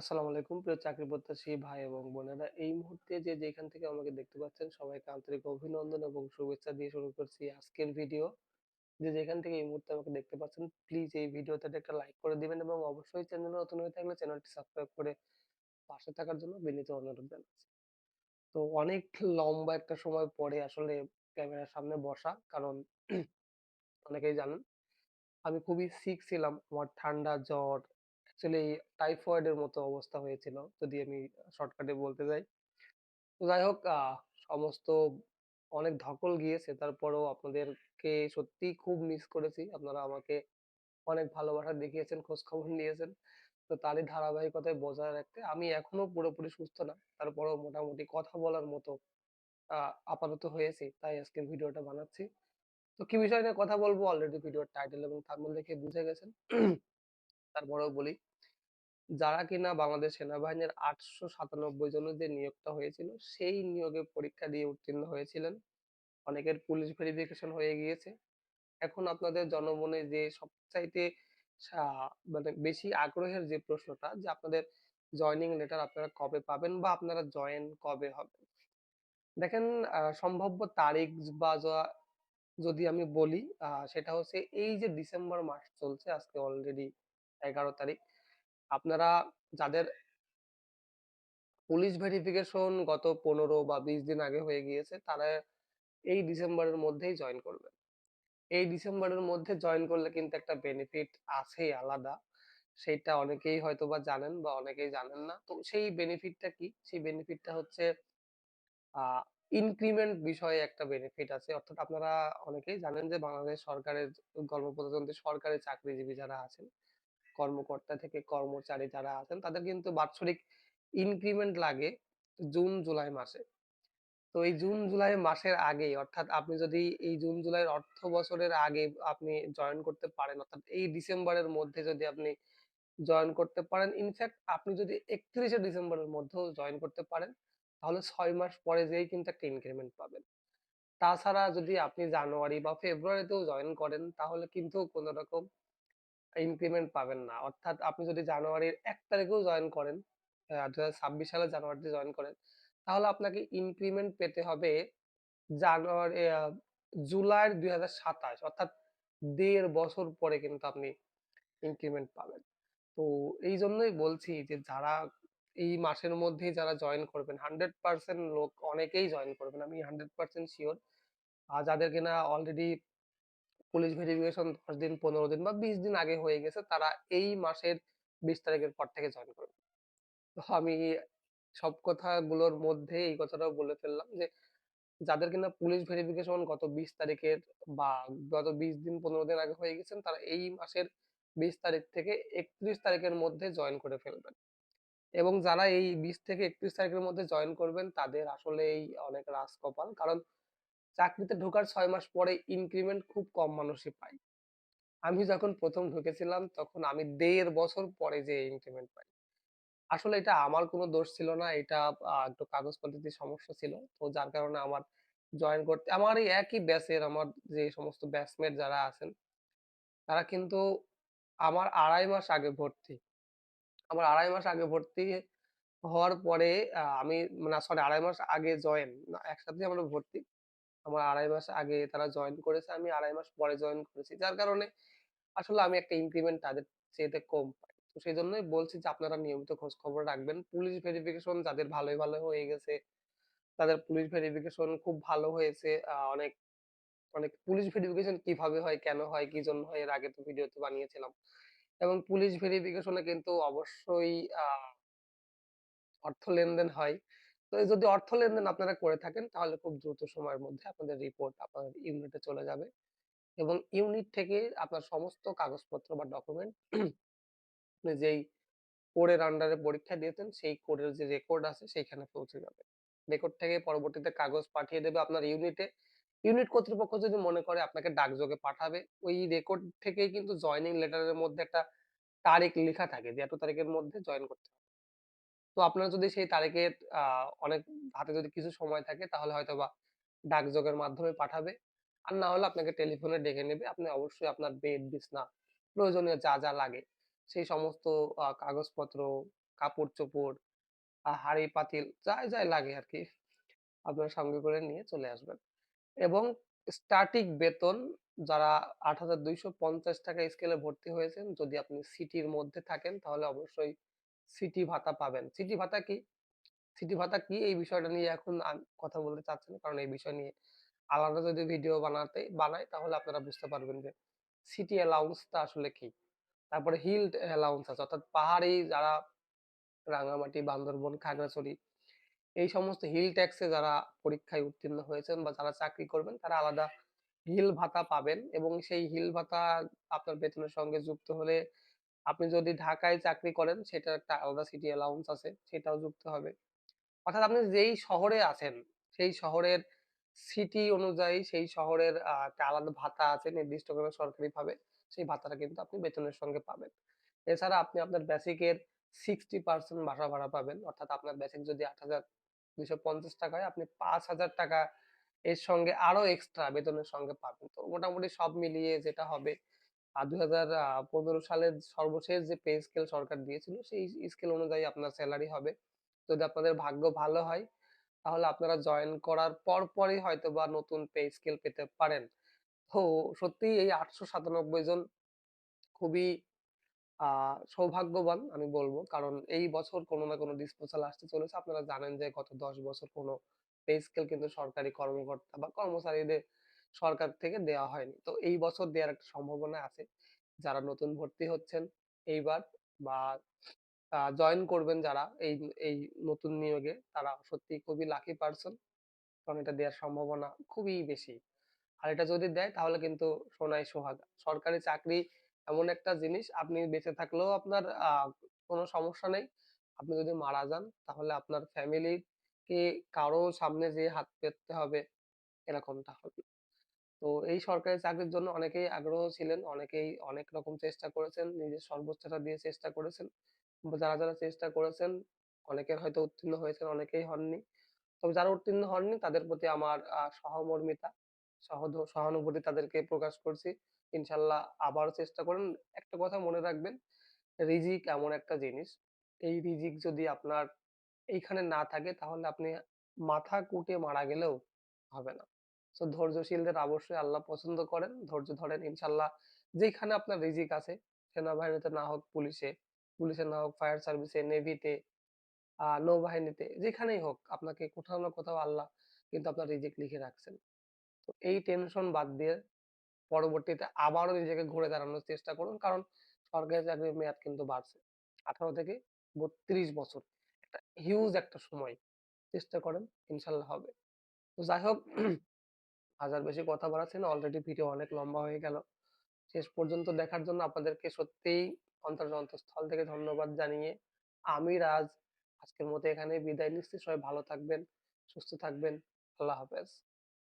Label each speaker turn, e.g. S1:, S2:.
S1: আসসালামু আলাইকুম। প্রিয় চাকরি প্রত্যাশী ভাই এবং বোনেরা, এই মুহূর্তে যে যেখান থেকে আমাকে দেখতে পাচ্ছেন, সবাইকে আন্তরিক অভিনন্দন এবং শুভেচ্ছা দিয়ে শুরু করছি আজকের ভিডিও। যে যেখান থেকে এই মুহূর্তে আমাকে দেখতে পাচ্ছেন প্লিজ এই ভিডিওতে একটা লাইক করে দিবেন এবং অবশ্যই চ্যানেলে নতুন হয়ে থাকলে চ্যানেলটি সাবস্ক্রাইব করে পাশে থাকার জন্য বিনীত অনুরোধ জানাচ্ছি। তো অনেক লম্বা একটা সময় পরে আসলে ক্যামেরার সামনে বসা, কারণ অনেকেই জানেন, আমি খুবই সিক ছিলাম। আমার ঠান্ডা, জ্বর অ্যাকচুয়ালি টাইফয়েডের মতো অবস্থা হয়েছিল, যদি আমি শর্টকাটে বলতে যাই। তো যাই হোক সমস্ত অনেক ধকল গিয়েছে, তারপরেও আপনাদেরকে সত্যি খুব মিস করেছি। আপনারা আমাকে অনেক ভালোবাসা দেখিয়েছেন খোঁজ খবর নিয়েছেন। তো তারই ধারাবাহিকতায় বজায় রাখতে আমি এখনও পুরোপুরি সুস্থ না, তারপরেও মোটামুটি কথা বলার মতো আপাতত হয়েছি, তাই আজকে ভিডিওটা বানাচ্ছি। তো কি বিষয় নিয়ে কথা বলব? অলরেডি ভিডিওর টাইটেল এবং থাম্বনেল দেখে বুঝে গেছেন। তারপরেও বলি। যারা কিনা বাংলাদেশ সেনাবাহিনীর আটশো সাতানব্বই জনের যে নিয়োগটা হয়েছিল, সেই নিয়োগে পরীক্ষা দিয়ে উত্তীর্ণ হয়েছিলেন। অনেকের পুলিশ ভেরিফিকেশন হয়ে গিয়েছে। এখন আপনাদের জনমনে যে সবচাইতে মানে বেশি আগ্রহের যে প্রশ্নটা, যে আপনাদের জয়নিং লেটার আপনারা কবে পাবেন বা আপনারা জয়েন কবে হবে দেখেন সম্ভাব্য তারিখ বা যদি আমি বলি সেটা হচ্ছে এই যে ডিসেম্বর মাস চলছে আজকে অলরেডি এগারো তারিখ। আপনারা যাদের পুলিশ ভেরিফিকেশন গত পনেরো বা বিশ দিন আগে হয়ে গিয়েছে, তারা এই ডিসেম্বরের মধ্যেই জয়েন করবে এই ডিসেম্বরের মধ্যে জয়েন করলে কিন্তু একটা বেনিফিট আছেই আলাদা। সেটা অনেকেই হয়তো বা জানেন বা অনেকেই জানেন না। তো সেই বেনিফিটটা কি? সেই বেনিফিটটা হচ্ছে ইনক্রিমেন্ট বিষয়ে একটা বেনিফিট আছে। অর্থাৎ আপনারা অনেকেই জানেন যে বাংলাদেশ সরকারের কর্মপ্রজাতন্ত্রী সরকারি চাকরিজীবী যারা আছেন কর্মকর্তা থেকে কর্মচারী যারা আছেন, তাদের কিন্তু বাৎসরিক ইনক্রিমেন্ট লাগে জুন, জুলাই মাসে। তো এই জুন, জুলাই মাসের আগেই, অর্থাৎ আপনি যদি এই জুন, জুলাইয়ের অর্থ বছরের আগে আপনি জয়েন করতে পারেন, অর্থাৎ এই ডিসেম্বরের মধ্যে যদি আপনি জয়েন করতে পারেন ইনফ্যাক্ট আপনি যদি একত্রিশে ডিসেম্বরের মধ্যেও জয়েন করতে পারেন, তাহলে ছয় মাস পরে যেই কিন্তু একটা ইনক্রিমেন্ট পাবেন। তাছাড়া যদি আপনি জানুয়ারি বা ফেব্রুয়ারিতেও জয়েন করেন, তাহলে কিন্তু কোনো রকম ইনক্রিমেন্ট পাবেন না। অর্থাৎ আপনি যদি জানুয়ারির এক তারিখেও জয়েন করেন দু ছাব্বিশ সালে জানুয়ারিতে জয়েন করেন, তাহলে আপনাকে ইনক্রিমেন্ট পেতে হবে জানুয়ারি জুলাই দুই হাজার সাতাশ। অর্থাৎ দেড় বছর পরে কিন্তু আপনি ইনক্রিমেন্ট পাবেন। তো এই জন্যই বলছি যে যারা এই মাসের মধ্যেই যারা জয়েন করবেন হান্ড্রেড পার্সেন্ট লোক অনেকেই জয়েন করবেন, আমি হান্ড্রেড পার্সেন্ট শিওর আর যাদের কিনা অলরেডি পুলিশ ভেরিফিকেশন দশ দিন, পনেরো দিন বা বিশ দিন আগে হয়ে গেছে, তারা এই মাসের বিশ তারিখের পর থেকে জয়েন করবে। আমি সব কথাগুলোর মধ্যে এই কথাটাও বলে ফেললাম যে, যাদের কিনা পুলিশ ভেরিফিকেশন গত বিশ তারিখের বা গত বিশ দিন, পনেরো দিন আগে হয়ে গেছেন তারা এই মাসের বিশ তারিখ থেকে একত্রিশ তারিখের মধ্যে জয়েন করে ফেলবেন। এবং যারা এই বিশ থেকে একত্রিশ তারিখের মধ্যে জয়েন করবেন, তাদের আসলেই অনেক রাজ কপাল কারণ চাকরিতে ঢোকার ছয় মাস পরে ইনক্রিমেন্ট খুব কম মানুষই পায়। আমি যখন প্রথম ঢুকেছিলাম, তখন আমি দেড় বছর পরে যে ইনক্রিমেন্ট পাই। আসলে এটা আমার কোনো দোষ ছিল না, এটা একটু কাগজপত্রের সমস্যা ছিল। তো যার কারণে আমার জয়েন করতে, আমার এই একই ব্যাচের আমার যে সমস্ত ব্যাচমেট যারা আছেন, তারা কিন্তু আমার আড়াই মাস আগে ভর্তি। আমার আড়াই মাস আগে ভর্তি হওয়ার পরে আমি মানে সরি আড়াই মাস আগে জয়েন একসাথে আমরা ভর্তি। আমার আড়াই মাস আগে তারা জয়েন করেছে, আমি আড়াই মাস পরে জয়েন করেছি। যার কারণে আসলে আমি একটা ইনক্রিমেন্ট তাদের চেয়েতে কম পাই। তো সেই জন্যই বলছি যে, আপনারা নিয়মিত খোঁজ খবর রাখবেন। পুলিশ ভেরিফিকেশন যাদের ভালোই ভালো হয়ে গেছে, তাদের পুলিশ ভেরিফিকেশন খুব ভালো হয়েছে। অনেক অনেক পুলিশ ভেরিফিকেশন কীভাবে হয়, কেন হয়, কি জন্য হয়, এর আগে তো ভিডিওতে বানিয়েছিলাম। এবং পুলিশ ভেরিফিকেশনে কিন্তু অবশ্যই অর্থ লেনদেন হয়। তো যদি অর্থ লেনদেন আপনারা করে থাকেন, তাহলে খুব দ্রুত সময়ের মধ্যে আপনাদের রিপোর্ট আপনাদের ইউনিটে চলে যাবে এবং ইউনিট থেকে আপনার সমস্ত কাগজপত্র বা ডকুমেন্ট আপনি যেই কোডের আন্ডারে পরীক্ষা দিয়েছেন, সেই কোডের যে রেকর্ড আছে, সেইখানে পৌঁছে যাবে। রেকর্ড থেকে পরবর্তীতে কাগজ পাঠিয়ে দেবে আপনার ইউনিটে ইউনিট কর্তৃপক্ষ যদি মনে করে আপনাকে ডাকযোগে পাঠাবে, ওই রেকর্ড থেকেই কিন্তু জয়নিং লেটারের মধ্যে একটা তারিখ লেখা থাকে যে এত তারিখের মধ্যে জয়েন করতে হবে। তো আপনার যদি সেই তারিখে আহ অনেক হাতে যদি কিছু সময় থাকে তাহলে হয়তোবা ডাকযোগের মাধ্যমে পাঠাবে আর না হলে আপনাকে টেলিফোনে ডেকে নেবে আপনি অবশ্যই আপনার বেড বিছনা প্রয়োজনীয় যা যা লাগে সেই সমস্ত আ কাগজপত্র, কাপড়-চোপড়, আ হাঁড়ি-পাতিল যাই, যাই লাগে আরকি আপনার সঙ্গে করে নিয়ে চলে আসবেন। এবং স্টার্টিং বেতন যারা ৳৮,২৫০ স্কেলে ভর্তি হয়েছেন, যদি আপনি সিটির মধ্যে থাকেন তাহলে অবশ্যই সিটি ভাতা পাবেন। সিটি ভাতা কি? সিটি ভাতা কি? এই বিষয়টা নিয়ে এখন কথা বলতে চাচ্ছি না। কারণ এই বিষয় নিয়ে আলাদা যদি ভিডিও বানাতে বানাই তাহলে আপনারা বুঝতে পারবেন যে সিটি অ্যালাউন্স টা আসলে কি? তারপরে হিলড অ্যালাউন্স আছে অর্থাৎ পাহাড়ি যারা রাঙামাটি, বান্দরবন, খাগড়াছড়ি এই সমস্ত হিল ট্যাক্সে যারা পরীক্ষায় উত্তীর্ণ হয়েছেন বা যারা চাকরি করবেন তারা আলাদা হিল ভাতা পাবেন এবং সেই হিল ভাতা আপনার বেতনের সঙ্গে যুক্ত হলে আপনি যদি ঢাকায় চাকরি করেন সেটার একটা আলাদা সিটি অ্যালাউন্স আছে সেটাও যুক্ত হবে। অর্থাৎ আপনি যেই শহরে আছেন সেই শহরের সিটি অনুযায়ী সেই শহরের একটা আলাদা ভাতা আছে নির্দিষ্ট করে সরকারিভাবে। সেই ভাতাটা কিন্তু আপনি বেতনের সঙ্গে পাবেন। এছাড়া আপনি আপনার বেসিক এর 60% বাসা ভাড়া পাবেন। অর্থাৎ আপনার বেসিক যদি ৳৮,২৫০ হয় আপনি ৳৫,০০০ এর সঙ্গে আরও এক্সট্রা বেতনের সঙ্গে পাবেন। তো মোটামুটি সব মিলিয়ে যেটা হবে আ ২০১৫ সালের সর্বশেষ যে পে স্কেল সরকার দিয়েছিল, সেই স্কেল অনুযায়ী আপনার সেলারি হবে। যদি আপনাদের ভাগ্য ভালো হয়, তাহলে আপনারা জয়েন করার পরপরই হয়তোবা নতুন পে স্কেল পেতে পারেন। তো সত্যি এই ৮৯৭ জন খুবই সৌভাগ্যবান আমি বলব কারণ এই বছর কোন না কোন ডিসপোজাল আসতে চলেছে। আপনারা জানেন যে গত ১০ বছর কোন পে স্কেল কিন্তু সরকারি কর্মকর্তা বা কর্মচারীদের সরকার থেকে দেওয়া হয়নি। তো এই বছর দেয়ার একটা সম্ভাবনা আছে। যারা নতুন ভর্তি হচ্ছেন এইবার বা জয়েন করবেন যারা এই এই নতুন নিয়োগে, তারা সত্যিই খুবই লাকি পারসন। কারণ এটা দেয়ার সম্ভাবনা খুবই বেশি। আর এটা যদি দেয় তাহলে কিন্তু সোনায় সোহাগা। সরকারি চাকরি এমন একটা জিনিস, আপনি বেঁচে থাকলেও আপনার কোন সমস্যা নেই। আপনি যদি মারা যান তাহলে আপনার ফ্যামিলি কে কারও সামনে যেয়ে হাত পেততে হবে, এরকমটা হবে। তো এই সরকারি চাকরির জন্য অনেকেই আগ্রহ ছিলেন। অনেকেই অনেক রকম চেষ্টা করেছেন। নিজের সর্বোচ্চটা দিয়ে চেষ্টা করেছেন। যারা, যারা চেষ্টা করেছেন অনেকের হয়তো উত্তীর্ণ হয়েছেন, অনেকেই হননি। তবে যারা উত্তীর্ণ হননি তাদের প্রতি আমার সহমর্মিতা, সহধ সহানুভূতি তাদেরকে প্রকাশ করছি। ইনশাআল্লাহ আবারও চেষ্টা করেন একটা কথা মনে রাখবেন, রিজিক এমন একটা জিনিস, এই রিজিক যদি আপনার এইখানে না থাকে তাহলে আপনি মাথা কুটে মারা গেলেও হবে না। সো ধৈর্যশীলদের অবশ্যই আল্লাহ পছন্দ করেন। ধৈর্য ধরেন ইনশাআল্লাহ যেখানে আপনার রিজিক আছে সেনাবাহিনীতে না হোক পুলিশে, পুলিশে না হোক ফায়ার সার্ভিসে, নেভিতে, নৌবাহিনীতে যেখানেই হোক আপনাকে কোথাও না কোথাও আল্লাহ কিন্তু আপনার রিজিক লিখে রাখছেন। তো এই টেনশন বাদ দিয়ে পরবর্তীতে আবারও নিজেকে ঘুরে দাঁড়ানোর চেষ্টা করুন। কারণ সরকারি চাকরির মেয়াদ কিন্তু বাড়ছে। ১৮ থেকে ৩২ বছর। একটা হিউজ একটা সময়। চেষ্টা করেন ইনশাল্লাহ হবে। তো যাই হোক আজ আর বেশি কথা বাড়াচ্ছি। অলরেডি ভিডিও অনেক লম্বা হয়ে গেল। শেষ পর্যন্ত দেখার জন্য আপনাদেরকে সত্যিই অন্তর অন্তঃস্থল থেকে ধন্যবাদ জানিয়ে আমি রাজ আজকের মতো এখানে বিদায় নিচ্ছি। সবাই ভালো থাকবেন, সুস্থ থাকবেন। আল্লাহ হাফেজ।